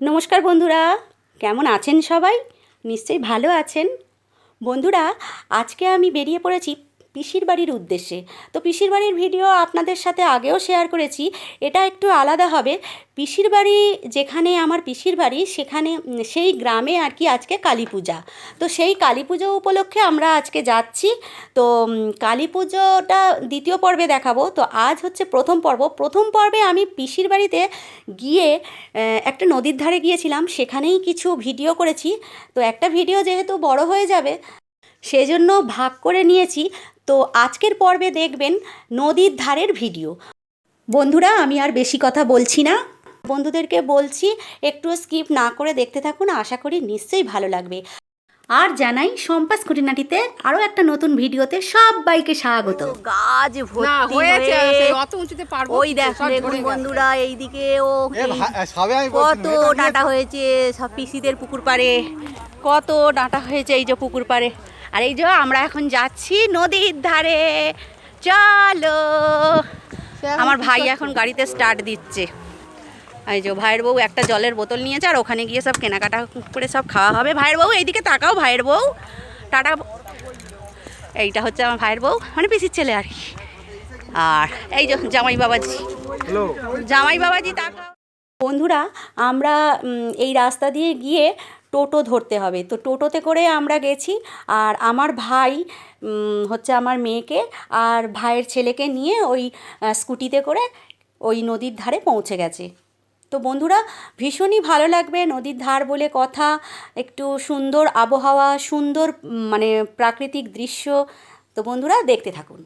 নমস্কার বন্ধুরা কেমন আছেন সবাই? নিশ্চয়ই ভালো আছেন। বন্ধুরা আজকে আমি বেরিয়ে পড়েছি পিসির বাড়ির উদ্দেশ্যে। তো পিসির বাড়ির ভিডিও আপনাদের সাথে আগেও শেয়ার করেছি। এটা একটু আলাদা হবে। পিসির বাড়ি যেখানে আমার পিসির বাড়ি, সেখানে সেই গ্রামে আর কি আজকে কালী পূজা। তো সেই কালী পুজো উপলক্ষে আমরা আজকে যাচ্ছি। তো কালী পুজোটা দ্বিতীয় পর্বে দেখাবো। তো আজ হচ্ছে প্রথম পর্ব। প্রথম পর্বে আমি পিসির বাড়িতে গিয়ে একটা নদীর ধারে গিয়েছিলাম। সেখানেই কিছু ভিডিও করেছি। তো একটা ভিডিও যেহেতু বড় হয়ে যাবে, সেজন্য ভাগ করে নিয়েছি। তো আজকের পর্বে দেখবেন নদীর ধারের ভিডিও। বন্ধুরা আমি আর বেশি কথা বলছি না। বন্ধুদেরকে বলছি একটু স্কিপ না করে দেখতে থাকুন আশা করি নিশ্চয়ই ভালো লাগবে। আর জানাই সম্পাস খুঁটিনাটিতে আরও একটা নতুন ভিডিওতে সবাইকে স্বাগত। গাছ ভর্তি হয়েছে অত উঁচুতে পারব ওই দেখুন বন্ধুরা এইদিকে ও কত ডাঁটা হয়েছে সব পিসিদের পুকুর পাড়ে। কত ডাঁটা হয়েছে এই যে পুকুর পাড়ে। আর এই যে আমরা এখন যাচ্ছি নদীর ধারে। চলো। আমার ভাই এখন গাড়িতে স্টার্ট দিচ্ছে। এই যে ভাইয়ের বউ একটা জলের বোতল নিয়েছে আর ওখানে গিয়ে সব কেনাকাটা করে সব খাওয়া হবে। ভাইয়ের বউ এইদিকে তাকাও ভাইয়ের বউ। টাটা। এইটা হচ্ছে আমার ভাইয়ের বউ মানে পিসির ছেলে আর কি। আর এই যে জামাই বাবাজি। হ্যালো। জামাই বাবাজি তাকাও। বন্ধুরা আমরা এই রাস্তা দিয়ে গিয়ে টোটো ধরতে হবে। তো টোটোতে করে আমরা গেছি আর আমার ভাই হচ্ছে আমার মেয়েকে আর ভাইয়ের ছেলেকে নিয়ে ওই স্কুটিতে করে ওই নদীর ধারে পৌঁছে গেছে। তো বন্ধুরা, ভীষণই ভালো লাগবে নদীর ধার বলে কথা, একটু সুন্দর আবহাওয়া, সুন্দর মানে প্রাকৃতিক দৃশ্য। তো বন্ধুরা, দেখতে থাকুন।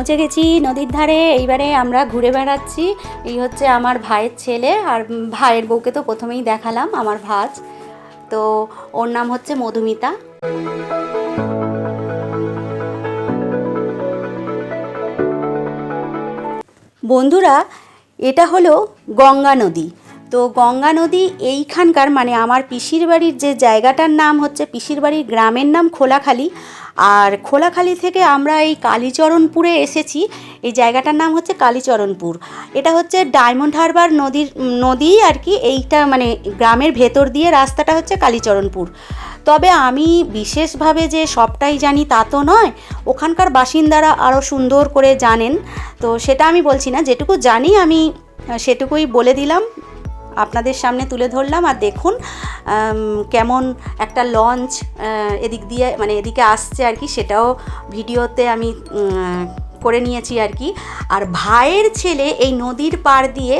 পৌঁছে গেছি নদীর ধারে। এইবারে আমরা ঘুরে বেড়াচ্ছি। এই হচ্ছে আমার ভাইয়ের ছেলে আর ভাইয়ের বউকে তো প্রথমেই দেখালাম, আমার ভাজ। তো ওর নাম হচ্ছে মধুমিতা। বন্ধুরা, এটা হলো গঙ্গা নদী। তো গঙ্গা নদী এইখানকার মানে আমার পিসির বাড়ির যে জায়গাটার নাম হচ্ছে পিসির বাড়ির গ্রামের নাম খোলাখালি। আর খোলাখালি থেকে আমরা এই কালীচরণপুরে এসেছি। এই জায়গাটার নাম হচ্ছে কালীচরণপুর। এটা হচ্ছে ডায়মন্ড হারবার নদীর, নদী আর কি, এইটা মানে গ্রামের ভেতর দিয়ে রাস্তাটা হচ্ছে কালীচরণপুর। তবে আমি বিশেষভাবে যে সবটাই জানি তা তো নয়, ওখানকার বাসিন্দারা আরও সুন্দর করে জানেন। তো সেটা আমি বলছি না, যেটুকু জানি আমি সেটুকুই বলে দিলাম। আপনাদের সামনে তুলে ধরলাম আর দেখুন কেমন একটা লঞ্চ এদিক দিয়ে মানে এদিকে আসছে আর কি, সেটাও ভিডিওতে আমি করে নিয়েছি আর কি। আর ভাইয়ের ছেলে এই নদীর পাড় দিয়ে,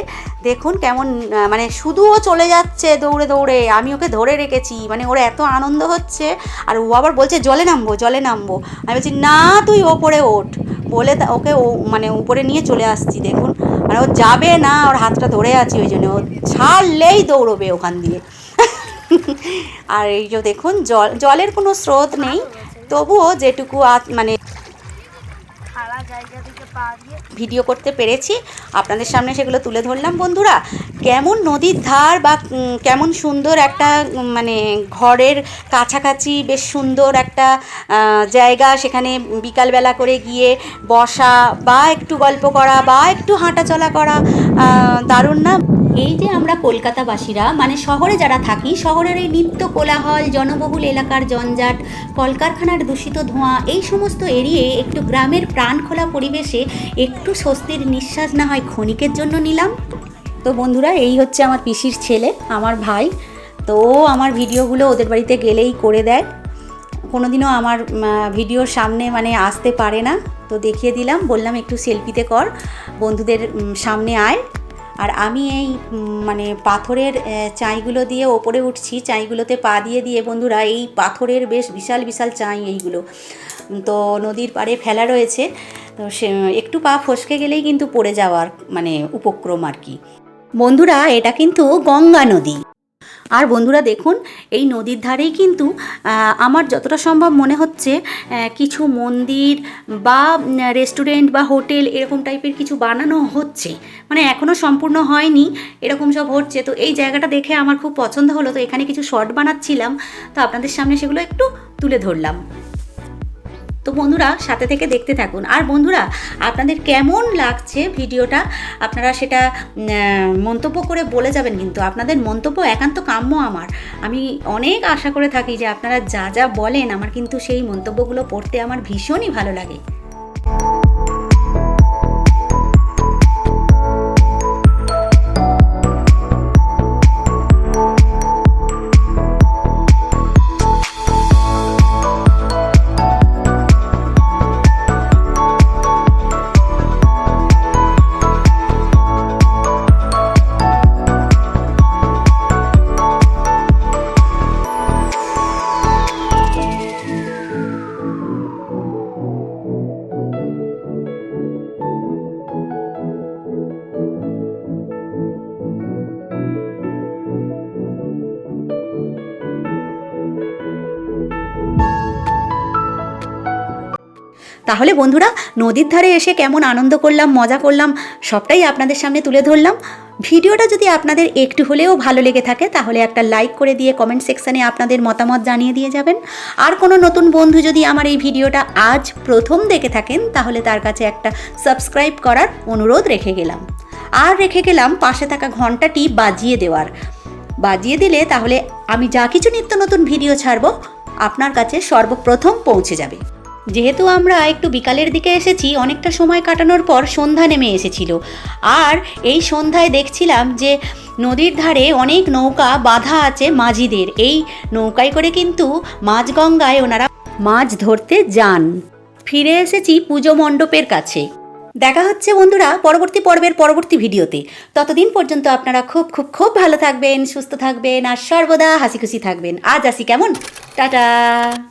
দেখুন কেমন মানে শুধুও চলে যাচ্ছে দৌড়ে দৌড়ে, আমি ওকে ধরে রেখেছি মানে ওর এত আনন্দ হচ্ছে, আর ও আবার বলছে, জলে নামবো জলে নামবো। আমি বলছি, না, তুই ওপরে ওঠ। বলে ওকে ও মানে উপরে নিয়ে চলে আসছি, দেখুন। মানে ও যাবে না, ওর হাতটা ধরে আছি, ওই জন্য ও ছাড়লেই দৌড়বে ওখান দিয়ে। আর এই যে দেখুন, জল, জলের কোনো স্রোত নেই। তবুও যেটুকু মানে আ- মানে ভিডিও করতে পেরেছি। আপনাদের সামনে সেগুলো তুলে ধরলাম। বন্ধুরা, কেমন নদীর ধার বা কেমন সুন্দর একটা মানে ঘরের কাছাকাছি বেশ সুন্দর একটা জায়গা। সেখানে বিকালবেলা করে গিয়ে বসা বা একটু গল্প করা বা একটু হাঁটাচলা করা দারুণ না? এই যে আমরা কলকাতাবাসীরা মানে শহরে যারা থাকি, শহরের এই নিত্য কোলাহল, জনবহুল এলাকার জঞ্জাট, কলকারখানার দূষিত ধোঁয়া, এই সমস্ত এড়িয়ে একটু গ্রামের প্রাণখোলা পরিবেশে একটু স্বস্তির নিঃশ্বাস না হয় ক্ষণিকের জন্য নিলাম। তো বন্ধুরা, এই হচ্ছে আমার পিসির ছেলে, আমার ভাই। তো আমার ভিডিওগুলো ওদের বাড়িতে গেলেই করে দেয়। কোনোদিনও আমার ভিডিওর সামনে মানে আসতে পারে না। তো দেখিয়ে দিলাম, বললাম একটু সেলফিতে কর, বন্ধুদের সামনে আয়। আর আমি এই মানে পাথরের চাঁইগুলো দিয়ে ওপরে উঠছি, চাঁইগুলোতে পা দিয়ে দিয়ে বন্ধুরা, এই পাথরের বেশ বিশাল বিশাল চাঁই এইগুলো। তো নদীর পাড়ে ফেলা রয়েছে, তো সে, একটু পা ফসকে গেলেই কিন্তু পড়ে যাওয়ার মানে উপক্রম আর কি। বন্ধুরা, এটা কিন্তু গঙ্গা নদী। আর বন্ধুরা দেখুন, এই নদীর ধারেই কিন্তু আমার যতটা সম্ভব মনে হচ্ছে কিছু মন্দির বা রেস্টুরেন্ট বা হোটেল এরকম টাইপের কিছু বানানো হচ্ছে। মানে এখনও সম্পূর্ণ হয়নি, এরকম সব হচ্ছে। তো এই জায়গাটা দেখে আমার খুব পছন্দ হলো। তো এখানে কিছু শর্ট বানাচ্ছিলাম। তো আপনাদের সামনে সেগুলো একটু তুলে ধরলাম। তো বন্ধুরা সাথে থেকে দেখতে থাকুন। আর বন্ধুরা, আপনাদের কেমন লাগছে ভিডিওটা? আপনারা সেটা মন্তব্য করে বলে যাবেন কিন্তু আপনাদের মন্তব্য একান্ত কাম্য আমার। আমি অনেক আশা করে থাকি যে আপনারা যা যা বলেন, আমার কিন্তু সেই মন্তব্যগুলো পড়তে আমার ভীষণই ভালো লাগে। তাহলে বন্ধুরা, নদীর ধারে এসে কেমন আনন্দ করলাম, মজা করলাম, সবটাই আপনাদের সামনে তুলে ধরলাম। ভিডিওটা যদি আপনাদের একটু হলেও ভালো লেগে থাকে, তাহলে একটা লাইক করে দিয়ে কমেন্ট সেকশানে আপনাদের মতামত জানিয়ে দিয়ে যাবেন। আর কোনো নতুন বন্ধু যদি আমার এই ভিডিওটা আজ প্রথম দেখে থাকেন, তাহলে তার কাছে একটা সাবস্ক্রাইব করার অনুরোধ রেখে গেলাম। আর রেখে গেলাম পাশে থাকা ঘন্টাটি বাজিয়ে দেওয়ার। বাজিয়ে দিলে তাহলে আমি যা কিছু নিত্য নতুন ভিডিও ছাড়বো, আপনার কাছে সর্বপ্রথম পৌঁছে যাবে। যেহেতু আমরা একটু বিকালের দিকে এসেছি, অনেকটা সময় কাটানোর পর সন্ধ্যা নেমে এসেছিল। আর এই সন্ধ্যায় দেখছিলাম যে নদীর ধারে অনেক নৌকা বাঁধা আছে মাঝিদের। এই নৌকায় করে কিন্তু মাঝগঙ্গায় ওনারা মাছ ধরতে যান। ফিরে এসেছি পুজো মণ্ডপের কাছে। দেখা হচ্ছে বন্ধুরা পরবর্তী পর্বের পরবর্তী ভিডিওতে। ততদিন পর্যন্ত আপনারা খুব খুব খুব ভালো থাকবেন, সুস্থ থাকবেন, আর সর্বদা হাসি খুশি থাকবেন। আজ আসি কেমন? টাটা!